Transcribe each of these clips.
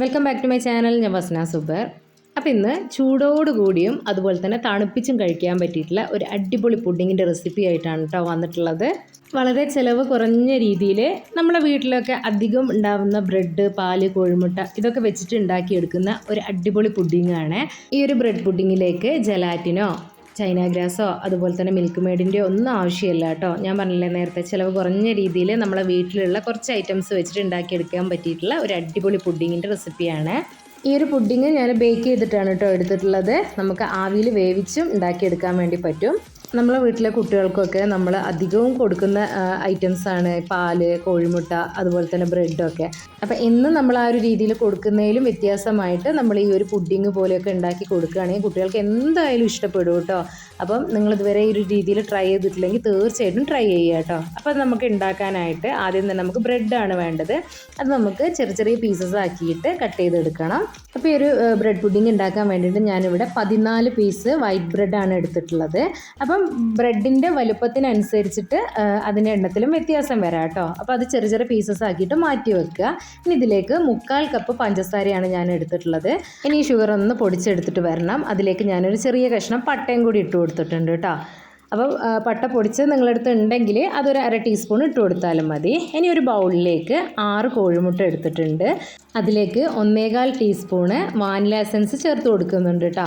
Welcome back to my channel ഞാൻ വസ്ന സുബർ. അപ്പോൾ ഇന്ന് ചൂടോടുകൂടിയും അതുപോലെ തന്നെ തണുപ്പിച്ചും കഴിക്കാൻ പറ്റിയിട്ടുള്ള ഒരു അടിപൊളി പുഡിങ്ങിന്റെ റെസിപ്പി ആയിട്ടാണ് കേട്ടോ വന്നിട്ടുള്ളത്. വളരെ ചിലവ് കുറഞ്ഞ രീതിയിൽ നമ്മളെ വീട്ടിലൊക്കെ അധികം ഉണ്ടാവുന്ന ബ്രെഡ് പാൽ കോഴിമുട്ട ഇതൊക്കെ വെച്ചിട്ട് ഉണ്ടാക്കിയെടുക്കുന്ന ഒരു അടിപൊളി പുഡിങ്ങാണ്. ഈ ഒരു ബ്രെഡ് പുഡിങ്ങിലേക്ക് ജലാറ്റിനോ ചൈന ഗ്രാസോ അതുപോലെ തന്നെ മിൽക്ക് മെയ്ഡിന്റെയോ ഒന്നും ആവശ്യമില്ല കേട്ടോ. ഞാൻ പറഞ്ഞില്ലേ നേരത്തെ ചിലവ് കുറഞ്ഞ രീതിയിൽ നമ്മളെ വീട്ടിലുള്ള കുറച്ച് ഐറ്റംസ് വെച്ചിട്ട് ഉണ്ടാക്കിയെടുക്കാൻ പറ്റിയിട്ടുള്ള ഒരു അടിപൊളി പുഡിങ്ങിന്റെ റെസിപ്പിയാണ് ഈ ഒരു പുഡിങ് ഞാൻ ബേക്ക് ചെയ്തിട്ടാണ് കേട്ടോ എടുത്തിട്ടുള്ളത്. നമുക്ക് ആവിയിൽ വേവിച്ചും ഉണ്ടാക്കിയെടുക്കാൻ വേണ്ടി പറ്റും. നമ്മളെ വീട്ടിലെ കുട്ടികൾക്കൊക്കെ നമ്മൾ അധികവും കൊടുക്കുന്ന ഐറ്റംസ് ആണ്. പാൽ കോഴിമുട്ട അതുപോലെ തന്നെ ബ്രെഡൊക്കെ അപ്പം ഇന്ന് നമ്മൾ ആ ഒരു രീതിയിൽ കൊടുക്കുന്നതിലും വ്യത്യാസമായിട്ട് നമ്മൾ ഈ ഒരു പുഡിങ് പോലെയൊക്കെ ഉണ്ടാക്കി കൊടുക്കുകയാണെങ്കിൽ കുട്ടികൾക്ക് എന്തായാലും ഇഷ്ടപ്പെടും കേട്ടോ. അപ്പം നിങ്ങൾ ഇതുവരെ ഈ ഒരു രീതിയിൽ ട്രൈ ചെയ്തിട്ടില്ലെങ്കിൽ തീർച്ചയായിട്ടും ട്രൈ ചെയ്യുക കേട്ടോ. അപ്പം നമുക്ക് ഉണ്ടാക്കാനായിട്ട് ആദ്യം തന്നെ നമുക്ക് ബ്രെഡാണ് വേണ്ടത്. അത് നമുക്ക് ചെറിയ ചെറിയ പീസസ് ആക്കിയിട്ട് കട്ട് ചെയ്തെടുക്കണം. അപ്പോൾ ഈ ഒരു ബ്രെഡ് പുഡിങ് ഉണ്ടാക്കാൻ വേണ്ടിയിട്ട് ഞാനിവിടെ പതിനാല് പീസ് വൈറ്റ് ബ്രെഡാണ് എടുത്തിട്ടുള്ളത്. അപ്പം ബ്രെഡിന്റെ വലുപ്പത്തിനനുസരിച്ചിട്ട് അതിന്റെ എണ്ണത്തിലും വ്യത്യാസം വരാം കേട്ടോ. അപ്പോൾ അത് ചെറിയ ചെറിയ പീസസ് ആക്കിയിട്ട് മാറ്റി വെക്കുക. ഇനി ഇതിലേക്ക് മുക്കാൽ കപ്പ് പഞ്ചസാരയാണ് ഞാൻ എടുത്തിട്ടുള്ളത്. ഇനി ഈ ഷുഗർ ഒന്ന് പൊടിച്ചെടുത്തിട്ട് വരണം. അതിലേക്ക് ഞാനൊരു ചെറിയ കഷ്ണം പട്ടയും കൂടി ഇട്ട് കൊടുത്തിട്ടുണ്ട് കേട്ടോ. അപ്പോൾ പട്ട പൊടിച്ച് നിങ്ങളടുത്ത് ഉണ്ടെങ്കിൽ അതൊരു അര ടീസ്പൂൺ ഇട്ട് കൊടുത്താലും മതി. ഇനി ഒരു ബൗളിലേക്ക് ആറ് കോഴിമുട്ട എടുത്തിട്ടുണ്ട്. അതിലേക്ക് ഒന്നേകാൽ ടീസ്പൂണ് വാനില എസൻസ് ചേർത്ത് കൊടുക്കുന്നുണ്ട് കേട്ടോ.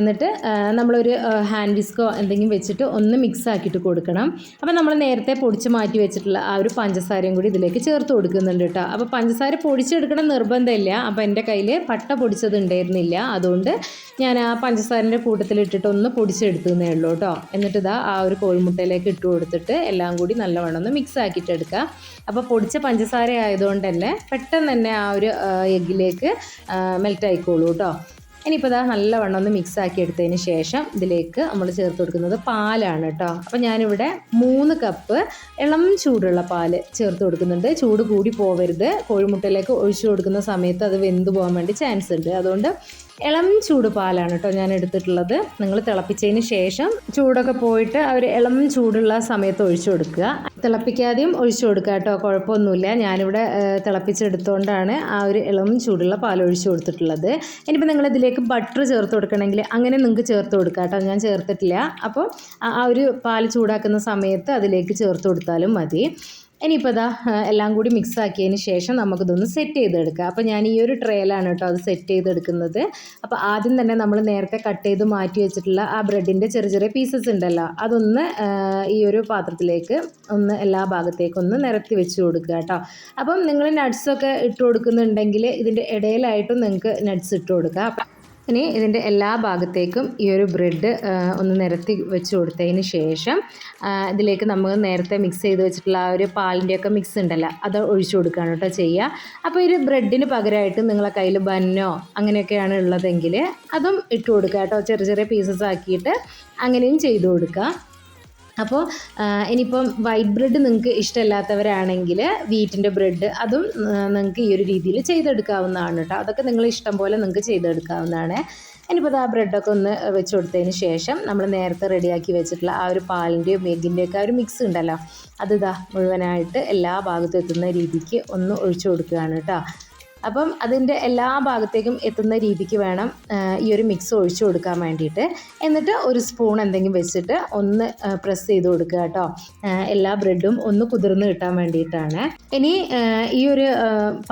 എന്നിട്ട് നമ്മളൊരു ഹാൻഡ് വിസ്കോ എന്തെങ്കിലും വെച്ചിട്ട് ഒന്ന് മിക്സ് ആക്കിയിട്ട് കൊടുക്കണം. അപ്പോൾ നമ്മൾ നേരത്തെ പൊടിച്ച് മാറ്റി വെച്ചിട്ടുള്ള ആ ഒരു പഞ്ചസാരയും കൂടി ഇതിലേക്ക് ചേർത്ത് കൊടുക്കുന്നുണ്ട് കേട്ടോ. അപ്പോൾ പഞ്ചസാര പൊടിച്ചെടുക്കണം നിർബന്ധമില്ല. അപ്പോൾ എന്റെ കയ്യിൽ പട്ട പൊടിച്ചത് ഉണ്ടായിരുന്നില്ല. അതുകൊണ്ട് ഞാൻ ആ പഞ്ചസാരന്റെ കൂട്ടത്തിലിട്ടിട്ട് ഒന്ന് പൊടിച്ചെടുത്തതേ ഉള്ളൂ കേട്ടോ. എന്നിട്ട് ഇതാ ആ ഒരു കോഴിമുട്ടയിലേക്ക് ഇട്ട് കൊടുത്തിട്ട് എല്ലാം കൂടി നല്ലവണ്ണം ഒന്ന് മിക്സ് ആക്കിയിട്ട് എടുക്കുക. അപ്പോൾ പൊടിച്ച പഞ്ചസാര ആയതുകൊണ്ട് തന്നെ പെട്ടെന്ന് തന്നെ ആ ഒരു എഗ്ഗിലേക്ക് മെൽറ്റ് ആയിക്കോളൂ കേട്ടോ. ഇനിയിപ്പോൾ ഇതാ നല്ലവണ്ണം ഒന്ന് മിക്സ് ആക്കി എടുത്തതിന് ശേഷം ഇതിലേക്ക് നമ്മൾ ചേർത്ത് കൊടുക്കുന്നത് പാലാണ് കേട്ടോ അപ്പോൾ ഞാനിവിടെ മൂന്ന് കപ്പ് ഇളം ചൂടുള്ള പാൽ ചേർത്ത് കൊടുക്കുന്നുണ്ട്. ചൂട് കൂടി പോവരുത്. കോഴിമുട്ടയിലേക്ക് ഒഴിച്ചു കൊടുക്കുന്ന സമയത്ത് അത് വെന്ത് പോകാൻ വേണ്ടി ചാൻസ് ഉണ്ട്. അതുകൊണ്ട് ഇളം ചൂട് പാലാണ് കേട്ടോ ഞാൻ എടുത്തിട്ടുള്ളത്. നിങ്ങൾ തിളപ്പിച്ചതിന് ശേഷം ചൂടൊക്കെ പോയിട്ട് ഒരു ഇളം ചൂടുള്ള സമയത്ത് ഒഴിച്ചു കൊടുക്കുക. തിളപ്പിക്കാതെയും ഒഴിച്ചു കൊടുക്കുക കേട്ടോ. കുഴപ്പമൊന്നുമില്ല. ഞാനിവിടെ തിളപ്പിച്ചെടുത്തുകൊണ്ടാണ് ആ ഒരു ഇളം ചൂടുള്ള പാൽ ഒഴിച്ചു കൊടുത്തിട്ടുള്ളത്. ഇനിയിപ്പോൾ നിങ്ങൾ ഇതിലേക്ക് ബട്ടർ ചേർത്ത് കൊടുക്കണമെങ്കിൽ അങ്ങനെ നിങ്ങൾക്ക് ചേർത്ത് കൊടുക്കുക കേട്ടോ. ഞാൻ ചേർത്തിട്ടില്ല. അപ്പോൾ ആ ഒരു പാൽ ചൂടാക്കുന്ന സമയത്ത് അതിലേക്ക് ചേർത്ത് കൊടുത്താലും മതി. ഇനിയിപ്പോൾ ഇതാ എല്ലാം കൂടി മിക്സ് ആക്കിയതിന് ശേഷം നമുക്കിതൊന്ന് സെറ്റ് ചെയ്തെടുക്കാം. അപ്പോൾ ഞാൻ ഈ ഒരു ട്രേയിലാണ് കേട്ടോ അത് സെറ്റ് ചെയ്തെടുക്കുന്നത്. അപ്പോൾ ആദ്യം തന്നെ നമ്മൾ നേരത്തെ കട്ട് ചെയ്ത് മാറ്റി വെച്ചിട്ടുള്ള ആ ബ്രെഡിന്റെ ചെറിയ ചെറിയ പീസസ് ഉണ്ടല്ലോ അതൊന്ന് ഈ ഒരു പാത്രത്തിലേക്ക് ഒന്ന് എല്ലാ ഭാഗത്തേക്കൊന്ന് നിരത്തി വെച്ച് കൊടുക്കുക കേട്ടോ. അപ്പം നിങ്ങൾ നട്ട്സൊക്കെ ഇട്ട് കൊടുക്കുന്നുണ്ടെങ്കിൽ ഇതിന്റെ ഇടയിലായിട്ടും നിങ്ങൾക്ക് നട്ട്സ് ഇട്ട് കൊടുക്കുക അപ്പം ഇനി ഇതിന്റെ എല്ലാ ഭാഗത്തേക്കും ഈ ഒരു ബ്രെഡ് ഒന്ന് നിരത്തി വെച്ച് കൊടുത്തതിന് ശേഷം ഇതിലേക്ക് നമ്മൾ നേരത്തെ മിക്സ് ചെയ്ത് വെച്ചിട്ടുള്ള ആ ഒരു പാലിന്റെയൊക്കെ മിക്സ് ഉണ്ടല്ലോ അത് ഒഴിച്ചു കൊടുക്കുകയാണ് കേട്ടോ ചെയ്യുക. അപ്പോൾ ഒരു ബ്രെഡിന് പകരമായിട്ട് നിങ്ങളെ കയ്യിൽ ബന്നോ അങ്ങനെയൊക്കെയാണ് ഉള്ളതെങ്കിൽ അതും ഇട്ട് കൊടുക്കുക കേട്ടോ ചെറിയ ചെറിയ പീസസ് ആക്കിയിട്ട് അങ്ങനെയും ചെയ്ത് കൊടുക്കുക. അപ്പോൾ ഇനിയിപ്പം വൈറ്റ് ബ്രെഡ് നിങ്ങൾക്ക് ഇഷ്ടമല്ലാത്തവരാണെങ്കിൽ വീറ്റിന്റെ ബ്രെഡ് അതും നിങ്ങൾക്ക് ഈ ഒരു രീതിയിൽ ചെയ്തെടുക്കാവുന്നതാണ് കേട്ടോ. അതൊക്കെ നിങ്ങൾ ഇഷ്ടം പോലെ നിങ്ങൾക്ക് ചെയ്തെടുക്കാവുന്നതാണ്. ഇനിയിപ്പോൾ ആ ബ്രെഡൊക്കെ ഒന്ന് വെച്ച് കൊടുത്തതിന് ശേഷം നമ്മൾ നേരത്തെ റെഡിയാക്കി വെച്ചിട്ടുള്ള ആ ഒരു പാലിന്റെയും എഗ്ഗിന്റെയൊക്കെ ആ ഒരു മിക്സ് ഉണ്ടല്ലോ. അത് ഇതാ മുഴുവനായിട്ട് എല്ലാ ഭാഗത്തും എത്തുന്ന രീതിക്ക് ഒന്ന് ഒഴിച്ചു കൊടുക്കുകയാണ് കേട്ടോ. അപ്പം അതിന്റെ എല്ലാ ഭാഗത്തേക്കും എത്തുന്ന രീതിക്ക് വേണം ഈ ഒരു മിക്സ് ഒഴിച്ചു കൊടുക്കാൻ വേണ്ടിയിട്ട്. എന്നിട്ട് ഒരു സ്പൂൺ എന്തെങ്കിലും വെച്ചിട്ട് ഒന്ന് പ്രസ് ചെയ്ത് കൊടുക്കുക കേട്ടോ. എല്ലാ ബ്രെഡും ഒന്ന് കുതിർന്ന് കിട്ടാൻ വേണ്ടിയിട്ടാണ്. ഇനി ഈ ഒരു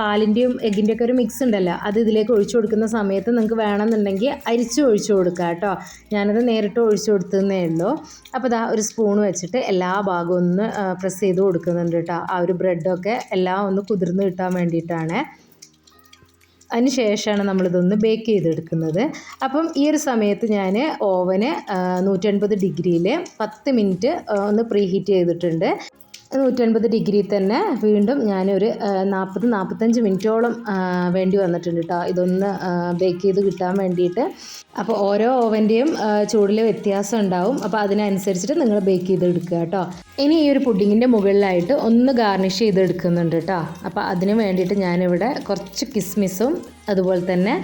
പാലിന്റെയും എഗ്ഗിന്റെയും ഒക്കെ ഒരു മിക്സ് ഉണ്ടല്ലോ അത് ഇതിലേക്ക് ഒഴിച്ചു കൊടുക്കുന്ന സമയത്ത് നിങ്ങൾക്ക് വേണമെന്നുണ്ടെങ്കിൽ അരിച്ച് ഒഴിച്ചു കൊടുക്കുക കേട്ടോ. ഞാനത് നേരിട്ട് ഒഴിച്ചു കൊടുത്തതേ ഉള്ളൂ. അപ്പോൾ ഇതാ ഒരു സ്പൂൺ വെച്ചിട്ട് എല്ലാ ഭാഗവും ഒന്ന് പ്രസ് ചെയ്ത് കൊടുക്കുന്നുണ്ട് കേട്ടോ. ആ ഒരു ബ്രെഡൊക്കെ എല്ലാം ഒന്ന് കുതിർന്ന് കിട്ടാൻ വേണ്ടിയിട്ടാണ്. അതിന് ശേഷമാണ് നമ്മളിതൊന്ന് ബേക്ക് ചെയ്തെടുക്കുന്നത്. അപ്പം ഈ ഒരു സമയത്ത് ഞാൻ ഓവന് നൂറ്റൻപത് ഡിഗ്രിയിൽ പത്ത് മിനിറ്റ് ഒന്ന് പ്രീ ഹീറ്റ് ചെയ്തിട്ടുണ്ട്. നൂറ്റൻപത് ഡിഗ്രി തന്നെ വീണ്ടും ഞാനൊരു നാൽപ്പത് നാൽപ്പത്തഞ്ച് മിനിറ്റോളം വേണ്ടി വന്നിട്ടുണ്ട് കേട്ടോ ഇതൊന്ന് ബേക്ക് ചെയ്ത് കിട്ടാൻ വേണ്ടിയിട്ട്. അപ്പോൾ ഓരോ ഓവന്റെയും ചൂടിൽ വ്യത്യാസം ഉണ്ടാവും. അപ്പോൾ അതിനനുസരിച്ചിട്ട് നിങ്ങൾ ബേക്ക് ചെയ്തെടുക്കുക കേട്ടോ ഇനി ഈ ഒരു പുഡിങ്ങിന്റെ മുകളിലായിട്ട് ഒന്ന് ഗാർണിഷ് ചെയ്തെടുക്കുന്നുണ്ട് കേട്ടോ അപ്പോൾ അതിന് വേണ്ടിയിട്ട് ഞാനിവിടെ കുറച്ച് കിസ്മിസും അതുപോലെ തന്നെ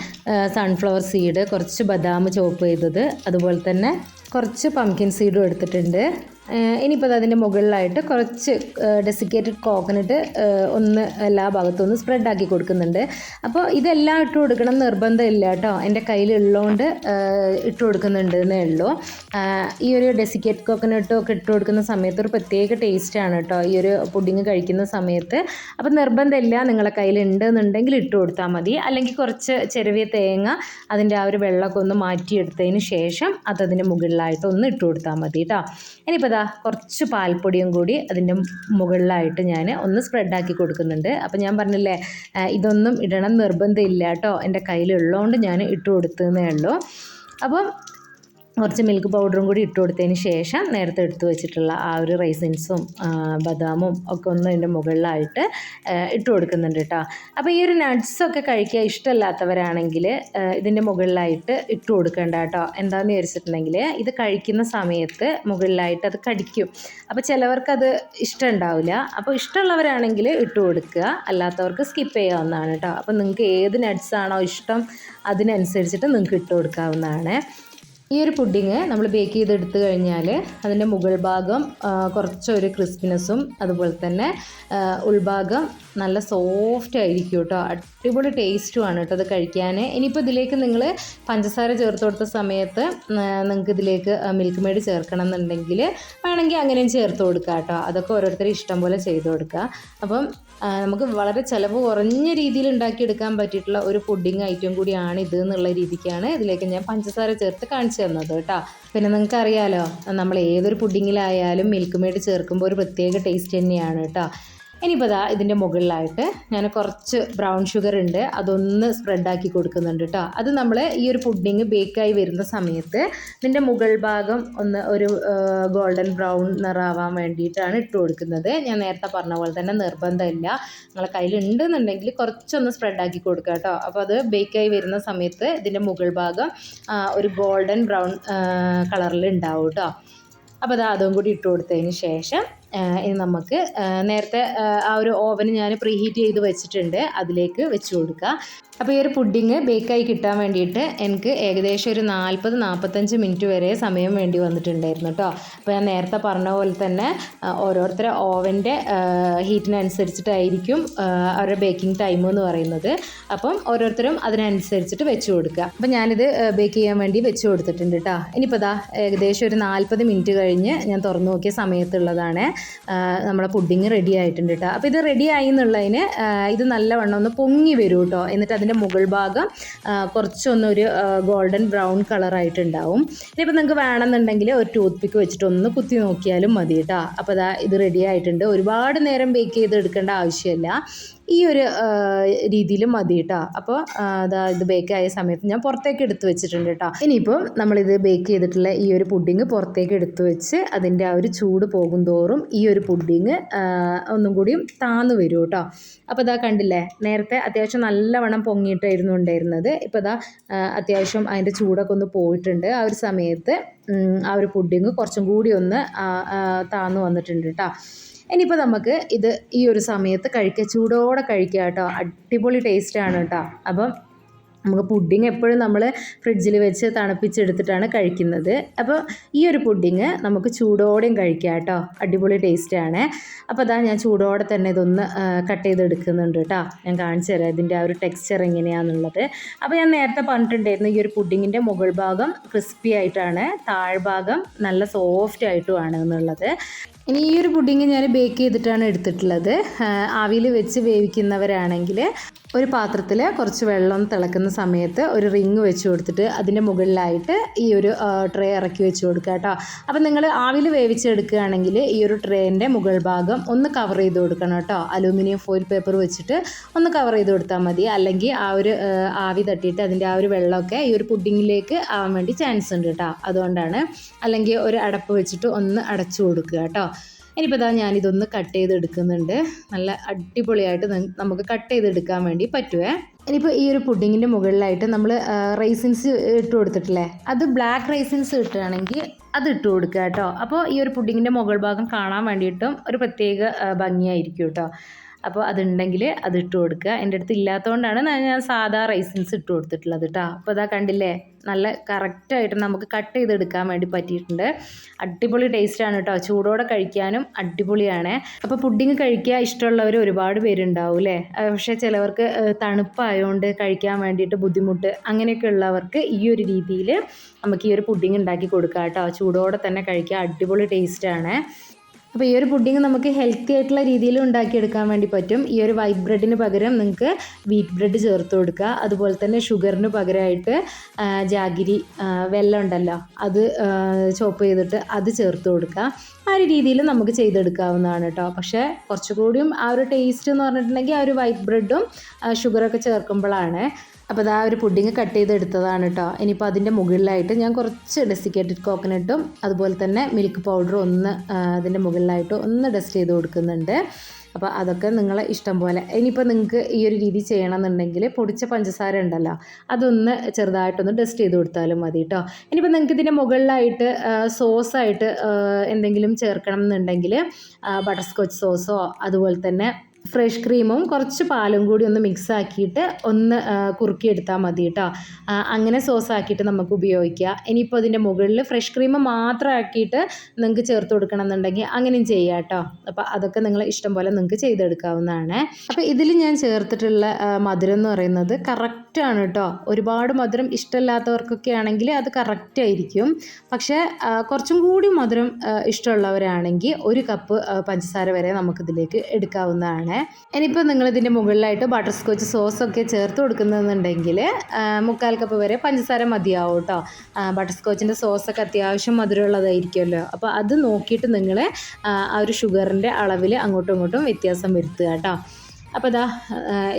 സൺഫ്ലവർ സീഡ് കുറച്ച് ബദാം ചോപ്പ് ചെയ്തത് അതുപോലെ തന്നെ കുറച്ച് പംകിൻ സീഡും എടുത്തിട്ടുണ്ട്. ഇനിയിപ്പോൾ അതിന്റെ മുകളിലായിട്ട് കുറച്ച് ഡെസിക്കേറ്റഡ് കോക്കനട്ട് ഒന്ന് എല്ലാ ഭാഗത്തും ഒന്ന് സ്പ്രെഡ് ആക്കി കൊടുക്കുന്നുണ്ട്. അപ്പോൾ ഇതെല്ലാം ഇട്ട് കൊടുക്കണം നിർബന്ധമില്ല കേട്ടോ. എന്റെ കയ്യിലുള്ളതുകൊണ്ട് ഇട്ട് കൊടുക്കുന്നുണ്ട് എന്നേ ഉള്ളൂ. ഈ ഒരു ഡെസിക്കേറ്റ് കോക്കനട്ടും ഒക്കെ ഇട്ട് കൊടുക്കുന്ന സമയത്ത് ഒരു പ്രത്യേക ടേസ്റ്റാണ് കേട്ടോ. ഈ ഒരു പുഡിങ് കഴിക്കുന്ന സമയത്ത്. അപ്പോൾ നിർബന്ധമില്ല നിങ്ങളെ കയ്യിൽ ഉണ്ടെന്നുണ്ടെങ്കിൽ ഇട്ട് കൊടുത്താൽ മതി. അല്ലെങ്കിൽ കുറച്ച് ചെറിയ തേങ്ങ അതിന്റെ ആ ഒരു വെള്ളമൊക്കെ ഒന്ന് മാറ്റിയെടുത്തതിന് ശേഷം അതതിന്റെ മുകളിലായിട്ട് ഒന്ന് ഇട്ട് കൊടുത്താൽ മതി കേട്ടോ. ഇനിയിപ്പോൾ ഇതാ കുറച്ച് പാൽപ്പൊടിയും കൂടി അതിന്റെ മുകളിലായിട്ട് ഞാൻ ഒന്ന് സ്പ്രെഡാക്കി കൊടുക്കുന്നുണ്ട്. അപ്പോൾ ഞാൻ പറഞ്ഞില്ലേ ഇതൊന്നും ഇടണം നിർബന്ധമില്ല കേട്ടോ. എന്റെ കയ്യിലുള്ളതുകൊണ്ട് ഞാൻ ഇട്ട് കൊടുത്തതേ ഉള്ളൂ. അപ്പം കുറച്ച് മിൽക്ക് പൗഡറും കൂടി ഇട്ട് കൊടുത്തതിന് ശേഷം നേരത്തെ എടുത്തു വെച്ചിട്ടുള്ള ആ ഒരു റൈസിൻസും ബദാമും ഒക്കെ ഒന്ന് അതിന്റെ മുകളിലായിട്ട് ഇട്ട് കൊടുക്കുന്നുണ്ട് കേട്ടോ അപ്പോൾ ഈ ഒരു നട്ട്സൊക്കെ കഴിക്കുക ഇഷ്ടമല്ലാത്തവരാണെങ്കിൽ ഇതിന്റെ മുകളിലായിട്ട് ഇട്ട് കൊടുക്കേണ്ട കേട്ടോ എന്താണെന്ന് വിചാരിച്ചിട്ടുണ്ടെങ്കിൽ ഇത് കഴിക്കുന്ന സമയത്ത് മുകളിലായിട്ട് അത് കടിക്കും. അപ്പോൾ ചിലവർക്കത് ഇഷ്ടം ഉണ്ടാവില്ല അപ്പോൾ ഇഷ്ടമുള്ളവരാണെങ്കിൽ ഇട്ട് കൊടുക്കുക. അല്ലാത്തവർക്ക് സ്കിപ്പ് ചെയ്യാവുന്നതാണ് കേട്ടോ അപ്പോൾ നിങ്ങൾക്ക് ഏത് നട്ട്സാണോ ഇഷ്ടം അതിനനുസരിച്ചിട്ട് നിങ്ങൾക്ക് ഇട്ട് കൊടുക്കാവുന്നതാണ്. ഈ ഒരു പുഡിങ് നമ്മൾ ബേക്ക് ചെയ്തെടുത്ത് കഴിഞ്ഞാൽ അതിന്റെ മുകൾ ഭാഗം കുറച്ചൊരു ക്രിസ്പിനെസ്സും അതുപോലെ തന്നെ ഉൾഭാഗം നല്ല സോഫ്റ്റ് ആയിരിക്കും കേട്ടോ. അടിപൊളി ടേസ്റ്റുമാണ് കേട്ടോ അത് കഴിക്കാൻ. ഇനിയിപ്പോൾ ഇതിലേക്ക് നിങ്ങൾ പഞ്ചസാര ചേർത്ത് കൊടുത്ത സമയത്ത് നിങ്ങൾക്ക് ഇതിലേക്ക് മിൽക്ക് മെയ്ഡ് ചേർക്കണം എന്നുണ്ടെങ്കിൽ വേണമെങ്കിൽ അങ്ങനെയും ചേർത്ത് കൊടുക്കുക കേട്ടോ. അതൊക്കെ ഓരോരുത്തരും ഇഷ്ടം പോലെ ചെയ്ത് കൊടുക്കുക അപ്പം നമുക്ക് വളരെ ചിലവ് കുറഞ്ഞ രീതിയിൽ ഉണ്ടാക്കിയെടുക്കാൻ പറ്റിയിട്ടുള്ള ഒരു പുഡിംഗ് ഐറ്റം കൂടിയാണ് ഇത് എന്നുള്ള രീതിക്കാണ് ഇതിലേക്ക് ഞാൻ പഞ്ചസാര ചേർത്ത് കാണിച്ചു തന്നത് കേട്ടോ. പിന്നെ നിങ്ങൾക്ക് അറിയാലോ നമ്മൾ ഏതൊരു പുഡിങ്ങിലായാലും മിൽക്ക് മെയ്ഡ് ചേർക്കുമ്പോൾ ഒരു പ്രത്യേക ടേസ്റ്റ് തന്നെയാണ് കേട്ടോ. ഇനിയിപ്പോൾ ഇതാ ഇതിന്റെ മുകളിലായിട്ട് ഞാൻ കുറച്ച് ബ്രൗൺ ഷുഗർ ഉണ്ട്. അതൊന്ന് സ്പ്രെഡാക്കി കൊടുക്കുന്നുണ്ട് കേട്ടോ അത് നമ്മൾ ഈ ഒരു പുഡിങ് ബേക്കായി വരുന്ന സമയത്ത് ഇതിന്റെ മുകൾ ഭാഗം ഒന്ന് ഒരു ഗോൾഡൻ ബ്രൗൺ നിറാവാൻ വേണ്ടിയിട്ടാണ് ഇട്ട് കൊടുക്കുന്നത്. ഞാൻ നേരത്തെ പറഞ്ഞ പോലെ തന്നെ നിർബന്ധമില്ല. നിങ്ങളെ കയ്യിലുണ്ടെന്നുണ്ടെങ്കിൽ കുറച്ചൊന്ന് സ്പ്രെഡാക്കി കൊടുക്കുക കേട്ടോ അപ്പോൾ അത് ബേക്കായി വരുന്ന സമയത്ത് ഇതിന്റെ മുകൾ ഭാഗം ഒരു ഗോൾഡൻ ബ്രൗൺ കളറിൽ ഉണ്ടാവും കേട്ടോ അപ്പോൾ അത് അതും കൂടി ഇട്ട് കൊടുത്തതിന് ശേഷം ഇനി നമുക്ക് നേരത്തെ ആ, ഒരു ഓവൻ ഞാൻ പ്രീഹീറ്റ് ചെയ്ത് വെച്ചിട്ടുണ്ട്. അതിലേക്ക് വെച്ച് കൊടുക്കുക അപ്പോൾ ഈ ഒരു പുഡിങ് ബേക്കായി കിട്ടാൻ വേണ്ടിയിട്ട് എനിക്ക് ഏകദേശം ഒരു നാൽപ്പത് നാൽപ്പത്തഞ്ച് മിനിറ്റ് വരെ സമയം വേണ്ടി വന്നിട്ടുണ്ടായിരുന്നു കേട്ടോ അപ്പോൾ ഞാൻ നേരത്തെ പറഞ്ഞ പോലെ തന്നെ ഓരോരുത്തരെ ഓവന്റെ ഹീറ്റിനനുസരിച്ചിട്ടായിരിക്കും അവരുടെ ബേക്കിംഗ് ടൈം എന്ന് പറയുന്നത്. അപ്പം ഓരോരുത്തരും അതിനനുസരിച്ചിട്ട് വെച്ച് കൊടുക്കുക. അപ്പം ഞാനിത് ബേക്ക് ചെയ്യാൻ വേണ്ടി വെച്ച് കൊടുത്തിട്ടുണ്ട് കേട്ടോ ഇനിയിപ്പോൾ ദാ ഏകദേശം ഒരു നാൽപ്പത് മിനിറ്റ് കഴിഞ്ഞ് ഞാൻ തുറന്നു നോക്കിയ സമയത്തുള്ളതാണ്. ആ, നമ്മളെ പുഡിങ് റെഡി ആയിട്ടുണ്ട് കേട്ടോ അപ്പോൾ ഇത് റെഡി ആയി എന്നുള്ളതിന് ഇത് നല്ലവണ്ണം ഒന്ന് പൊങ്ങി വരും കേട്ടോ എന്നിട്ട് അതിന്റെ മുകൾ ഭാഗം കുറച്ചൊന്നൊരു ഗോൾഡൻ ബ്രൗൺ കളറായിട്ടുണ്ടാവും ഇനിയിപ്പോൾ നിങ്ങൾക്ക് വേണമെന്നുണ്ടെങ്കിൽ ഒരു ടൂത്ത് പിക്ക് വെച്ചിട്ട് ഒന്ന് കുത്തി നോക്കിയാലും മതി കേട്ടോ അപ്പോൾ അതാ ഇത് റെഡി ആയിട്ടുണ്ട്. ഒരുപാട് നേരം ബേക്ക് ചെയ്ത് എടുക്കേണ്ട ആവശ്യമില്ല. ഈ ഒരു രീതിയിൽ മതി കേട്ടോ അപ്പോൾ അതാ ഇത് ബേക്ക് ആയ സമയത്ത് ഞാൻ പുറത്തേക്ക് എടുത്തു വെച്ചിട്ടുണ്ട് കേട്ടോ ഇനിയിപ്പം നമ്മളിത് ബേക്ക് ചെയ്തിട്ടുള്ള ഈ ഒരു പുഡിങ് പുറത്തേക്ക് എടുത്തു വെച്ച് അതിന്റെ ആ ഒരു ചൂട് പോകും തോറും ഈ ഒരു പുഡിങ് ഒന്നും കൂടിയും താന്നു വരും കേട്ടോ അപ്പോൾ ഇതാ കണ്ടില്ലേ നേരത്തെ അത്യാവശ്യം നല്ലവണ്ണം പൊങ്ങിയിട്ടായിരുന്നു ഉണ്ടായിരുന്നത്. ഇപ്പോൾ ആ, അത്യാവശ്യം അതിന്റെ ചൂടൊക്കെ ഒന്ന് പോയിട്ടുണ്ട്. ആ ഒരു സമയത്ത് ആ ഒരു പുഡിങ് കുറച്ചും കൂടി ഒന്ന് താന്നു വന്നിട്ടുണ്ട് കേട്ടോ ഇനിയിപ്പോൾ നമുക്ക് ഇത് ഈ ഒരു സമയത്ത് കഴിക്കുക ചൂടോടെ കഴിക്കുക കേട്ടോ. അടിപൊളി ആണ് കേട്ടോ. അപ്പം നമുക്ക് പുഡിങ് എപ്പോഴും നമ്മൾ ഫ്രിഡ്ജിൽ വെച്ച് തണുപ്പിച്ചെടുത്തിട്ടാണ് കഴിക്കുന്നത്. അപ്പോൾ ഈ ഒരു പുഡിങ് നമുക്ക് ചൂടോടെയും കഴിക്കാം കേട്ടോ. അടിപൊളി ടേസ്റ്റ് ആണ്. അപ്പോൾ അതാ ഞാൻ ചൂടോടെ തന്നെ ഇതൊന്ന് കട്ട് ചെയ്തെടുക്കുന്നുണ്ട് കേട്ടോ. ഞാൻ കാണിച്ചു തരാം ഇതിന്റെ ആ ഒരു ടെക്സ്ചർ എങ്ങനെയാണെന്നുള്ളത് അപ്പോൾ ഞാൻ നേരത്തെ പറഞ്ഞിട്ടുണ്ടായിരുന്നു ഈ ഒരു പുഡിങ്ങിന്റെ മുകൾ ഭാഗം ക്രിസ്പി ആയിട്ടാണ് താഴ്ഭാഗം നല്ല സോഫ്റ്റ് ആയിട്ടുമാണ് എന്നുള്ളത്. ഇനി ഈ ഒരു പുഡിങ് ഞാൻ ബേക്ക് ചെയ്തിട്ടാണ് എടുത്തിട്ടുള്ളത്. ആവിയിൽ വെച്ച് വേവിക്കുന്നവരാണെങ്കിൽ ഒരു പാത്രത്തിൽ കുറച്ച് വെള്ളം തിളക്കുന്ന സമയത്ത് ഒരു റിങ് വെച്ച് കൊടുത്തിട്ട് അതിന്റെ മുകളിലായിട്ട് ഈ ഒരു ട്രേ ഇറക്കി വെച്ച് കൊടുക്കുക കേട്ടോ. അപ്പം നിങ്ങൾ ആവിൽ വേവിച്ചെടുക്കുകയാണെങ്കിൽ ഈ ഒരു ട്രേന്റെ മുകൾ ഭാഗം ഒന്ന് കവർ ചെയ്ത് കൊടുക്കണം കേട്ടോ. അലൂമിനിയം ഫോയിൽ പേപ്പർ വെച്ചിട്ട് ഒന്ന് കവർ ചെയ്ത് കൊടുത്താൽ മതി. അല്ലെങ്കിൽ ആ ഒരു ആവി തട്ടിയിട്ട് അതിന്റെ ആ ഒരു വെള്ളമൊക്കെ ഈ ഒരു പുഡിങ്ങിലേക്ക് ആവാൻ വേണ്ടി ചാൻസ് ഉണ്ട് കേട്ടോ. അതുകൊണ്ടാണ് അല്ലെങ്കിൽ ഒരു അടപ്പ് വെച്ചിട്ട് ഒന്ന് അടച്ചു കൊടുക്കുക കേട്ടോ. ഇനിയിപ്പോൾ ഇതാ ഞാനിതൊന്ന് കട്ട് ചെയ്തെടുക്കുന്നുണ്ട്. നല്ല അടിപൊളിയായിട്ട് നമുക്ക് കട്ട് ചെയ്തെടുക്കാൻ വേണ്ടി പറ്റുമേ ഇനിയിപ്പോൾ ഈ ഒരു പുഡിങ്ങിന്റെ മുകളിലായിട്ട് നമ്മൾ റൈസിൻസ് ഇട്ട് കൊടുത്തിട്ടില്ലേ? അത് ബ്ലാക്ക് റൈസിൻസ് കിട്ടുകയാണെങ്കിൽ അത് ഇട്ട് കൊടുക്കുക കേട്ടോ. അപ്പോൾ ഈ ഒരു പുഡിങ്ങിന്റെ മുകൾ ഭാഗം കാണാൻ വേണ്ടിയിട്ടും ഒരു പ്രത്യേക ഭംഗിയായിരിക്കും കേട്ടോ. അപ്പോൾ അതുണ്ടെങ്കിൽ അത് ഇട്ട് കൊടുക്കുക. എന്റെ അടുത്ത് ഇല്ലാത്തതുകൊണ്ടാണ് ഞാൻ സാധാ റൈസിൻസ് ഇട്ട് കൊടുത്തിട്ടുള്ളത് കേട്ടോ അപ്പോൾ അതാ കണ്ടില്ലേ? നല്ല കറക്റ്റായിട്ട് നമുക്ക് കട്ട് ചെയ്തെടുക്കാൻ വേണ്ടി പറ്റിയിട്ടുണ്ട്. അടിപൊളി ടേസ്റ്റാണ് കേട്ടോ ചൂടോടെ കഴിക്കാനും അടിപൊളിയാണ്. അപ്പോൾ പുഡിങ് കഴിക്കുക ഇഷ്ടമുള്ളവർ ഒരുപാട് പേരുണ്ടാവും അല്ലേ പക്ഷേ ചിലവർക്ക് തണുപ്പായതുകൊണ്ട് കഴിക്കാൻ വേണ്ടിയിട്ട് ബുദ്ധിമുട്ട് അങ്ങനെയൊക്കെ ഉള്ളവർക്ക് ഈ ഒരു രീതിയിൽ നമുക്ക് ഈ ഒരു പുഡിങ് ഉണ്ടാക്കി കൊടുക്കാം കേട്ടോ ചൂടോടെ തന്നെ കഴിക്കുക അടിപൊളി ടേസ്റ്റാണ് അപ്പോൾ ഈ ഒരു പുഡിങ് നമുക്ക് ഹെൽത്തി ആയിട്ടുള്ള രീതിയിൽ ഉണ്ടാക്കിയെടുക്കാൻ വേണ്ടി പറ്റും. ഈ ഒരു വൈറ്റ് ബ്രെഡിന് പകരം നിങ്ങൾക്ക് വീറ്റ് ബ്രെഡ് ചേർത്ത് കൊടുക്കുക. അതുപോലെ തന്നെ ഷുഗറിന് പകരമായിട്ട് ജാഗിരി വെല്ലം ഉണ്ടല്ലോ അത് ചോപ്പ് ചെയ്തിട്ട് അത് ചേർത്ത് കൊടുക്കുക. ആ ഒരു രീതിയിൽ നമുക്ക് ചെയ്തെടുക്കാവുന്നതാണ് കേട്ടോ. പക്ഷേ കുറച്ചുകൂടിയും ആ ഒരു ടേസ്റ്റ് എന്ന് പറഞ്ഞിട്ടുണ്ടെങ്കിൽ ആ ഒരു വൈറ്റ് ബ്രെഡും ഷുഗറൊക്കെ ചേർക്കുമ്പോഴാണ് അപ്പോൾ അതാ ഒരു പുഡിങ് കട്ട് ചെയ്ത് എടുത്തതാണ് കേട്ടോ ഇനിയിപ്പോൾ അതിന്റെ മുകളിലായിട്ട് ഞാൻ കുറച്ച് ഡെസിക്കേറ്റഡ് കോക്കനട്ടും അതുപോലെ തന്നെ മിൽക്ക് പൗഡറും ഒന്ന് അതിന്റെ മുകളിലായിട്ട് ഒന്ന് ഡസ്റ്റ് ചെയ്ത് കൊടുക്കുന്നുണ്ട്. അപ്പോൾ അതൊക്കെ നിങ്ങളെ ഇഷ്ടം പോലെ. ഇനിയിപ്പോൾ നിങ്ങൾക്ക് ഈ ഒരു രീതി ചെയ്യണമെന്നുണ്ടെങ്കിൽ പൊടിച്ച പഞ്ചസാര ഉണ്ടല്ലോ അതൊന്ന് ചെറുതായിട്ടൊന്ന് ഡസ്റ്റ് ചെയ്ത് കൊടുത്താലും മതി കേട്ടോ ഇനിയിപ്പോൾ നിങ്ങൾക്ക് ഇതിന്റെ മുകളിലായിട്ട് സോസായിട്ട് എന്തെങ്കിലും ചേർക്കണം എന്നുണ്ടെങ്കിൽ ബട്ടർ സ്കോച്ച് സോസോ അതുപോലെ തന്നെ ഫ്രഷ് ക്രീമും കുറച്ച് പാലും കൂടി ഒന്ന് മിക്സ് ആക്കിയിട്ട് ഒന്ന് കുറുക്കിയെടുത്താൽ മതി കേട്ടോ. അങ്ങനെ സോസ് ആക്കിയിട്ട് നമുക്ക് ഉപയോഗിക്കുക ഇനിയിപ്പോൾ അതിന്റെ മുകളിൽ ഫ്രഷ് ക്രീം മാത്രം ആക്കിയിട്ട് നിങ്ങൾക്ക് ചേർത്ത് കൊടുക്കണം എന്നുണ്ടെങ്കിൽ അങ്ങനെയും ചെയ്യാം കേട്ടോ. അപ്പോൾ അതൊക്കെ നിങ്ങൾ ഇഷ്ടം പോലെ നിങ്ങൾക്ക് ചെയ്തെടുക്കാവുന്നതാണ്. അപ്പോൾ ഇതിൽ ഞാൻ ചേർത്തിട്ടുള്ള മധുരം എന്ന് പറയുന്നത് കറക്റ്റാണ് കേട്ടോ. ഒരുപാട് മധുരം ഇഷ്ടമില്ലാത്തവർക്കൊക്കെ ആണെങ്കിൽ അത് കറക്റ്റ് ആയിരിക്കും. പക്ഷേ കുറച്ചും കൂടി മധുരം ഇഷ്ടമുള്ളവരാണെങ്കിൽ ഒരു കപ്പ് പഞ്ചസാര വരെ നമുക്കിതിലേക്ക് എടുക്കാവുന്നതാണ്. ഇനിയിപ്പോൾ നിങ്ങളിതിന്റെ മുകളിലായിട്ട് ബട്ടർ സ്കോച്ച് സോസൊക്കെ ചേർത്ത് കൊടുക്കുന്നുണ്ടെങ്കിൽ മുക്കാൽ കപ്പ് വരെ പഞ്ചസാര മതിയാവും കേട്ടോ. ബട്ടർ സ്കോച്ചിന്റെ സോസൊക്കെ അത്യാവശ്യം മധുരമുള്ളതായിരിക്കുമല്ലോ. അപ്പോൾ അത് നോക്കിയിട്ട് നിങ്ങൾ ആ ഒരു ഷുഗറിന്റെ അളവിൽ അങ്ങോട്ടും ഇങ്ങോട്ടും വ്യത്യാസം വരുത്തുക കേട്ടോ. അപ്പോൾ ഇതാ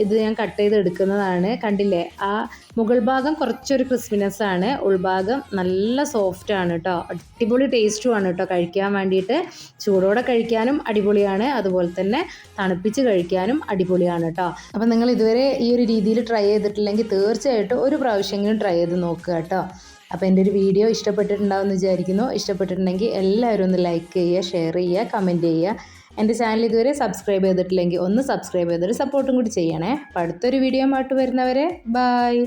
ഇത് ഞാൻ കട്ട് ചെയ്ത് എടുക്കുന്നതാണ്. കണ്ടില്ലേ? ആ മുകൾ ഭാഗം കുറച്ചൊരു ക്രിസ്പിനെസ് ആണ്. ഉൾഭാഗം നല്ല സോഫ്റ്റ് ആണ് കേട്ടോ അടിപൊളി ടേസ്റ്റും ആണ് കേട്ടോ കഴിക്കാൻ വേണ്ടിയിട്ട് ചൂടോടെ കഴിക്കാനും അടിപൊളിയാണ്. അതുപോലെ തന്നെ തണുപ്പിച്ച് കഴിക്കാനും അടിപൊളിയാണ് കേട്ടോ അപ്പോൾ നിങ്ങൾ ഇതുവരെ ഈ ഒരു രീതിയിൽ ട്രൈ ചെയ്തിട്ടില്ലെങ്കിൽ തീർച്ചയായിട്ടും ഒരു പ്രാവശ്യമെങ്കിലും ട്രൈ ചെയ്ത് നോക്കുക കേട്ടോ അപ്പോൾ എന്റെ ഒരു വീഡിയോ ഇഷ്ടപ്പെട്ടിട്ടുണ്ടാവുമെന്ന് വിചാരിക്കുന്നു. ഇഷ്ടപ്പെട്ടിട്ടുണ്ടെങ്കിൽ എല്ലാവരും ഒന്ന് ലൈക്ക് ചെയ്യുക ഷെയർ ചെയ്യുക കമന്റ് ചെയ്യുക. എന്റെ ചാനൽ ഇതുവരെ സബ്സ്ക്രൈബ് ചെയ്തിട്ടില്ലെങ്കിൽ ഒന്ന് സബ്സ്ക്രൈബ് ചെയ്തൊരു സപ്പോർട്ടും കൂടി ചെയ്യണേ. അപ്പോൾ അടുത്തൊരു വീഡിയോ ആയിട്ട് വരുന്നവരെ ബായ്